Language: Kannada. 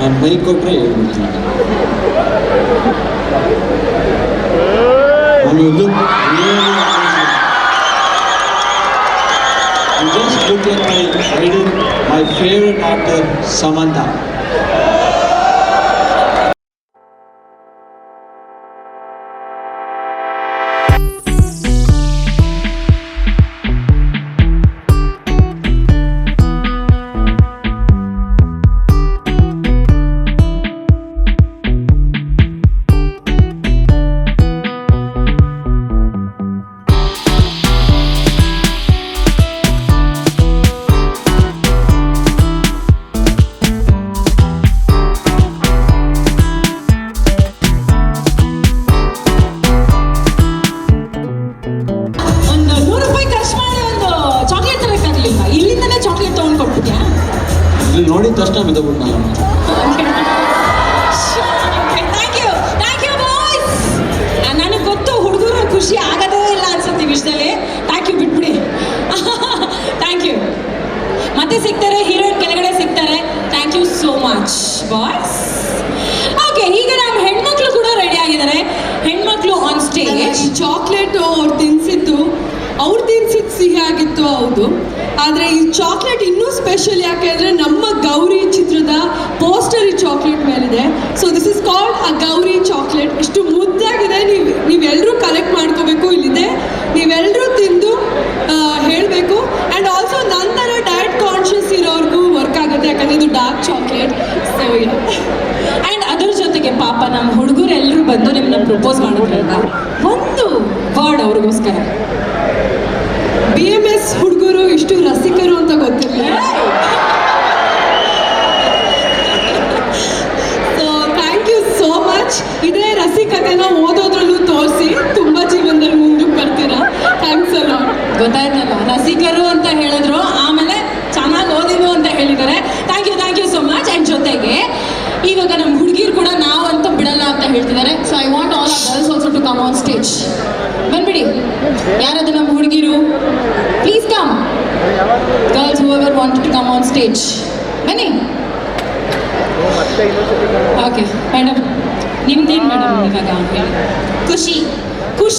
ನಾನು ಮೈಕ್ ಕೊಟ್ಟರೆ ಹೇಳ್ಬಿಡ್ತೀನಿ When you look really you just look at my idol, my favorite actor, Samantha. ನೋಡಿದ ತಕ್ಷಣ ಬಿದ್ದೋಗ್ಬಿಟ್ಟು ನಾನು ನನಗೆ ಗೊತ್ತು ಹುಡುಗರು ಖುಷಿ ಆಗೋದೇ ಇಲ್ಲ ಅನ್ಸುತ್ತೆ ವಿಷಯದಲ್ಲಿ. ಥ್ಯಾಂಕ್ ಯು ಬಿಟ್ಬಿಡಿ. ಥ್ಯಾಂಕ್ ಯು ಮತ್ತೆ ಸಿಗ್ತಾರೆ ಹೀರೋಯಿನ್ ಕೆಳಗಡೆ ಸಿಗ್ತಾರೆ. Thank you so much boys okay ಈಗ ನಮ್ಮ ಹೆಣ್ಮಕ್ಳು ಕೂಡ ರೆಡಿ ಆಗಿದ್ದಾರೆ. ಹೆಣ್ಮಕ್ಳು ಆನ್ ಸ್ಟೇಜ್ ಚಾಕ್ಲೇಟು ಅವ್ರು ತಿನ್ಸಿದ್ದು ಸಿಹಿ ಆಗಿತ್ತು ಹೌದು. ಆದರೆ ಈ ಚಾಕ್ಲೇಟ್ ಇನ್ನೂ ಸ್ಪೆಷಲ್ ಯಾಕೆ ಅಂದರೆ ನಮ್ಮ ಗೌರಿ ಚಿತ್ರದ ಪೋಸ್ಟರ್ ಈ ಚಾಕ್ಲೇಟ್ ಮೇಲಿದೆ. So this is called a Gauri chocolate ಇಷ್ಟು ಮುದ್ದಾಗಿದೆ. ನೀವು ನೀವೆಲ್ಲರೂ ಕಲೆಕ್ಟ್ ಮಾಡ್ಕೋಬೇಕು. ಇಲ್ಲಿದೆ. ನೀವೆಲ್ಲರೂ ತಿಂದು ಹೇಳಬೇಕು. ಆ್ಯಂಡ್ ಆಲ್ಸೋ ನಂತರ ಡಯಟ್ ಕಾನ್ಷಿಯಸ್ ಇರೋರ್ಗೂ ವರ್ಕ್ ಆಗುತ್ತೆ. ಯಾಕಂದರೆ ಇದು ಡಾರ್ಕ್ ಚಾಕ್ಲೇಟ್ ಸೊ ಅಂಡ್ ಅದರ ಜೊತೆಗೆ ಪಾಪ ನಮ್ಮ ಹುಡುಗರು ಎಲ್ಲರೂ ಬಂದು ನಿಮ್ಮನ್ನ ಪ್ರಪೋಸ್ ಮಾಡಿದ್ರಲ್ಲ ಒಂದು ವರ್ಡ್ ಅವ್ರಿಗೋಸ್ಕರ ಬಿ ಎಂ ಎಸ್ ಹುಡುಗರು ಇಷ್ಟು ರಸಿಕರು ಅಂತ ಗೊತ್ತಿಲ್ಲ so thank you so much ರಸಿಕತೆನ ಓದೋದ್ರಲ್ಲೂ ತೋರಿಸಿ ತುಂಬಾ ಜೀವನದಲ್ಲಿ ಮುಂದಕ್ಕೆ ಬರ್ತೀರಾ? ಥ್ಯಾಂಕ್ಸ್ ಅಲ್ಲ ಗೊತ್ತಾಯ್ತಲ್ಲ, ರಸಿಕರು ಅಂತ ಹೇಳಿದ್ರು, ಆಮೇಲೆ ಚೆನ್ನಾಗಿ ಓದಿದ್ರು ಅಂತ ಹೇಳಿದ್ದಾರೆ. Thank you thank you so much and ಜೊತೆಗೆ, ಇವಾಗ ನಮ್ಮ ಹುಡುಗಿರು ಕೂಡ ನಾವಂತೂ ಬಿಡಲ್ಲ ಅಂತ ಹೇಳ್ತಿದ್ದಾರೆ. So I want all girls also to come on stage ಬಂದ್ಬಿಡಿ. ಯಾರದು ನಮ್ಮ ಹುಡುಗಿರು please come girls whoever want to come on stage ಬನ್ನಿ. Okay olmadan yani kışı